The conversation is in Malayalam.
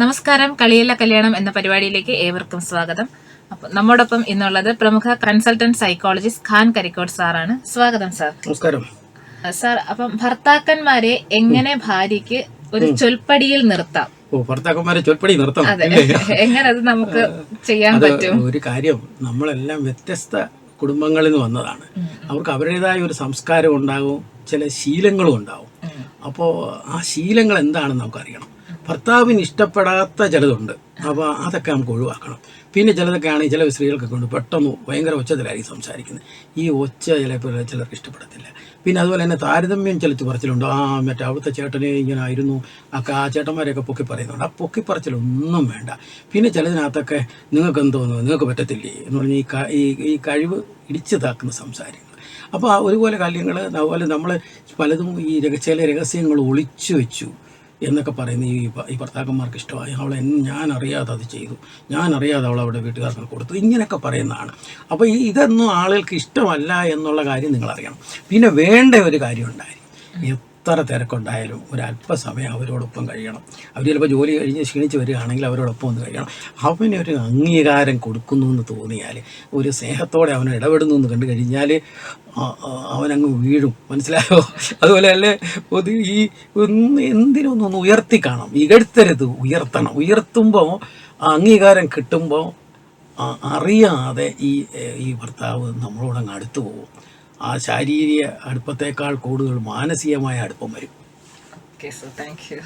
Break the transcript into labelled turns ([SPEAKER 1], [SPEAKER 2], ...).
[SPEAKER 1] നമസ്കാരം കളിയല്ല കല്യാണം എന്ന പരിപാടിയിലേക്ക് ഏവർക്കും സ്വാഗതം. അപ്പൊ നമ്മോടൊപ്പം ഇന്നുള്ളത് പ്രമുഖ കൺസൾട്ടന്റ് സൈക്കോളജിസ്റ്റ് ഖാൻ കരിക്കോട് സാറാണ്. സ്വാഗതം സാർ.
[SPEAKER 2] നമസ്കാരം.
[SPEAKER 1] സാർ അപ്പം ഭർത്താക്കന്മാരെ എങ്ങനെ ഭാര്യയ്ക്ക് ഒരു ചൊൽപ്പടിയിൽ നിർത്താം?
[SPEAKER 2] ഓ ഭർത്താക്കന്മാരെ ചൊൽപ്പടി നിർത്താം
[SPEAKER 1] എങ്ങനെ അത് നമുക്ക് ചെയ്യാൻ പറ്റും?
[SPEAKER 2] ഒരു കാര്യം നമ്മളെല്ലാം വ്യത്യസ്ത കുടുംബങ്ങളിൽ നിന്ന് വന്നതാണ്. അവർക്ക് അവരുടേതായ ഒരു സംസ്കാരം ഉണ്ടാകും ചില ശീലങ്ങളും ഉണ്ടാവും. അപ്പോൾ ആ ശീലങ്ങൾ എന്താണെന്ന് നമുക്കറിയണം. ഭർത്താവിന് ഇഷ്ടപ്പെടാത്ത ചിലതുണ്ട്. അപ്പോൾ അതൊക്കെ നമുക്ക് ഒഴിവാക്കണം. പിന്നെ ചിലതൊക്കെ ആണെങ്കിൽ ചില സ്ത്രീകൾക്കൊക്കെ ഉണ്ട്. പെട്ടെന്ന് ഭയങ്കര ഒച്ചത്തിലായിരിക്കും സംസാരിക്കുന്നത്. ഈ ഒച്ച ചിലപ്പോൾ ചിലർക്ക് ഇഷ്ടപ്പെടത്തില്ല. പിന്നെ അതുപോലെ തന്നെ താരതമ്യം ചിലത്തി പറച്ചിലുണ്ട്. ആ മറ്റേ അവിടുത്തെ ചേട്ടനെ ഇങ്ങനെ ആയിരുന്നു. ആ ആ ചേട്ടന്മാരെയൊക്കെ പൊക്കി പറയുന്നുണ്ട്. ആ പൊക്കി പറച്ചിലൊന്നും വേണ്ട. പിന്നെ ചിലതിനകത്തൊക്കെ നിങ്ങൾക്ക് എന്തോന്നു നിങ്ങൾക്ക് പറ്റത്തില്ലേ എന്ന് പറഞ്ഞ് ഈ ഈ കഴിവ് ഇടിച്ചു താക്കുന്ന അപ്പോൾ ഒരുപോലെ കാര്യങ്ങൾ അതുപോലെ നമ്മൾ പലതും ഈ ചില രഹസ്യങ്ങൾ ഒളിച്ചു വെച്ചു. എന്നൊക്കെ പറയുന്ന ഈ ഈ ഭർത്താക്കന്മാർക്ക് ഇഷ്ടമായി. അവൾ ഞാൻ അറിയാതെ അത് ചെയ്തു. ഞാൻ അറിയാതെ അവൾ അവിടെ വീട്ടുകാർക്ക് കൊടുത്തു. ഇങ്ങനെയൊക്കെ പറയുന്നതാണ്. അപ്പോൾ ഈ ഇതൊന്നും ആളുകൾക്ക് ഇഷ്ടമല്ല എന്നുള്ള കാര്യം നിങ്ങൾ അറിയണം പിന്നെ വേണ്ട ഒരു കാര്യം ഉണ്ടായി. എത്ര തിരക്കുണ്ടായാലും ഒരല്പസമയം അവരോടൊപ്പം കഴിയണം. അവർ ചിലപ്പോൾ ജോലി കഴിഞ്ഞ് ക്ഷീണിച്ച് വരികയാണെങ്കിൽ അവരോടൊപ്പം ഒന്ന് കഴിയണം. അവന് ഒരു അംഗീകാരം കൊടുക്കുന്നു എന്ന് തോന്നിയാൽ ഒരു സ്നേഹത്തോടെ അവനെ ഇടപെടുന്നു എന്ന് കണ്ടു കഴിഞ്ഞാൽ അവനങ്ങ് വീഴും. മനസ്സിലായോ? അതുപോലെ അല്ലേ? അത് ഈ എന്തിനൊന്നൊന്ന് ഉയർത്തി കാണാം ഇകഴ്ത്തരുത് ഉയർത്തണം. ഉയർത്തുമ്പോൾ അംഗീകാരം കിട്ടുമ്പോൾ അറിയാതെ ഈ ഈ ഭർത്താവ് നമ്മളോടങ്ങ് അടുത്തു പോകും. ആ ശാരീരിക അടുപ്പത്തേക്കാൾ കൂടുതൽ മാനസികമായ അടുപ്പം വരും.
[SPEAKER 1] Sir thank you